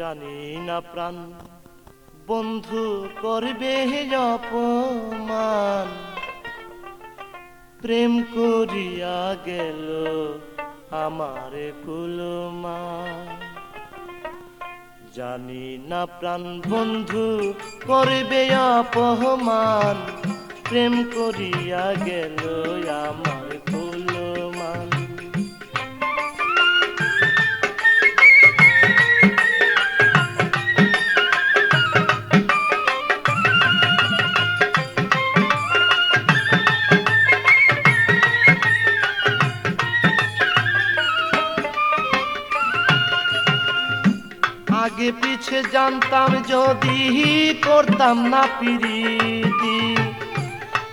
জানি না প্রাণ। বন্ধু করবে অপমান। প্রেম করিয়া গেল আমার কুলমা। জানি না প্রাণ, বন্ধু করবে অপমান। প্রেম করিয়া গেল আমার আগে পিছে জানতাম, যদি করতাম না পিরিতি।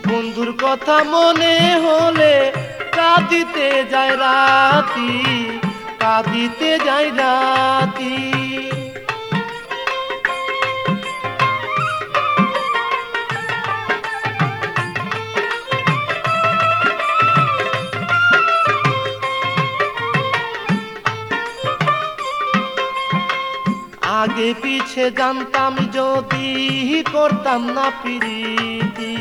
বন্ধুর কথা মনে হলে কাঁদিতে যায় রাতি, কাঁদিতে যায় রাতি। আগে পিছে জানতাম যদি করতাম না পিরিতি।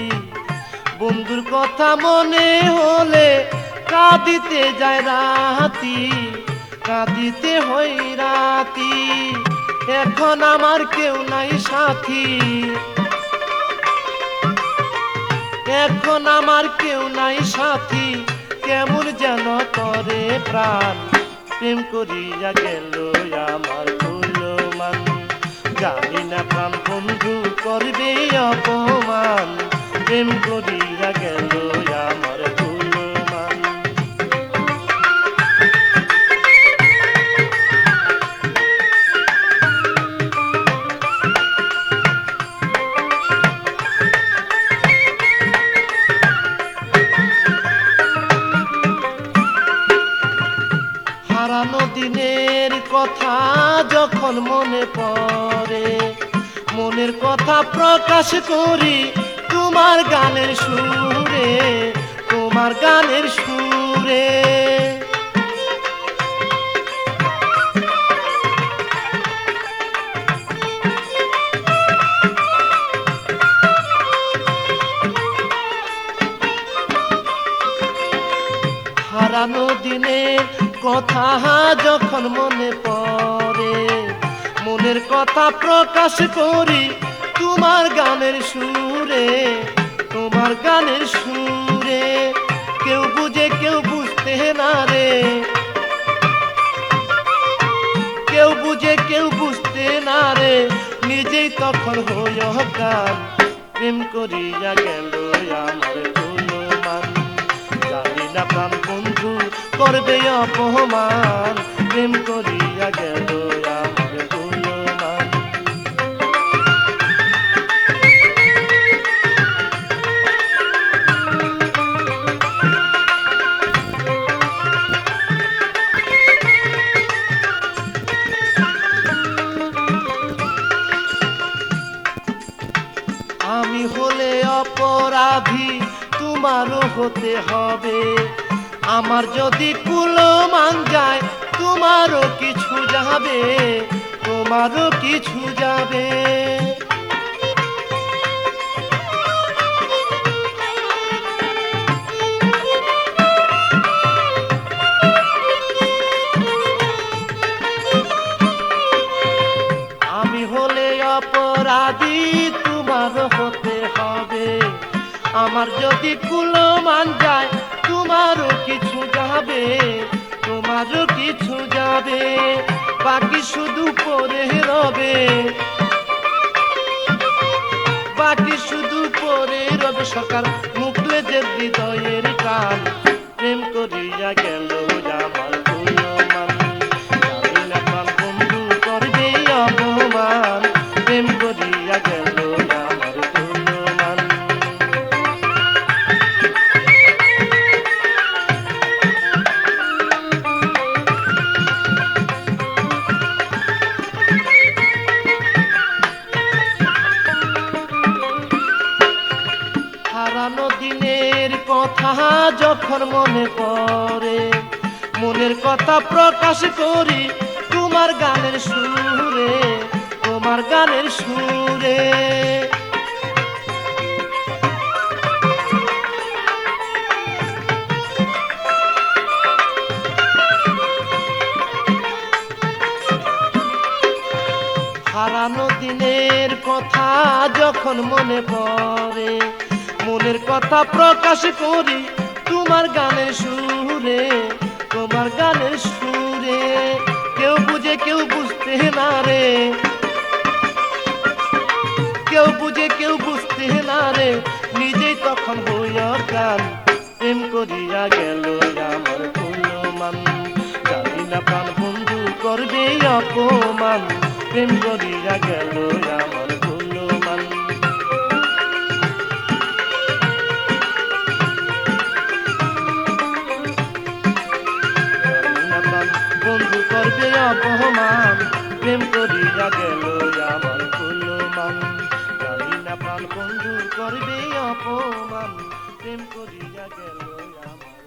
বন্ধুর কথা মনে হলে কাঁদিতে যায় রাতি, কাঁদিতে হই রাতি। এখন আমার কেউ নাই সাথী। এখন আমার কেউ নাই সাথী, কেমন যেন করে প্রাণ। প্রেম করিয়া গেল আমার জানি না প্রাণ বন্ধু করবে অপমান প্রেম করিয়া গেল আমার। কথা যখন মনে পড়ে মনের কথা প্রকাশ করি তোমার গানের সুরে তোমার গানের সুরে। হারানো দিনের কথা যখন মনে পড়ে, মনের কথা প্রকাশ করি তোমার গানের সুরে, তোমার গানের সুরে। কেউ বুঝে, কেউ বুঝতে না রে। কেউ বুঝে, কেউ বুঝতে না রে। নিজেই তখন হইয় গান প্রেম করিয়া গেল আমার জানি না প্রাণ বন্ধু করবে অপমান। প্রেম করিয়া গেল আমি হলে অপরাধী তোমারও হতে হবে। আমার যদি কুলমান যায় তোমারও কিছু যাবে, তোমারও কিছু যাবে। আমি হলে অপরাধী, তোমার হতে হবে। আমার যদি কুলমান যায় তোমারও কিছু যাবে, তোমারও কিছু যাবে, বাকি শুধু পরে রবে। বাকি শুধু পরে রবে সকাল মুখলে যে হৃদয়ের কান প্রেম করিয়া গেল আমার যখন মনে পড়ে। মনের কথা প্রকাশ করি তোমার গানের সুরে, তোমার গানের সুরে। হারানো দিনের কথা যখন মনে পড়ে, মনের কথা প্রকাশ করি তোমার গানের সুরে, তোমার গানের সুরে, কেউ বুঝে, কেউ বুঝতে না রে। কেউ বুঝে, কেউ বুঝতে না রে। নিজেই তখন হইয়া গান প্রেম করিয়া গেল আমার কুলমান জানি না প্রাণ বন্ধু করবে অপমান, প্রেম করিয়া গেল আমার বন্ধু করবে অপমান প্রেম করিয়া গেল।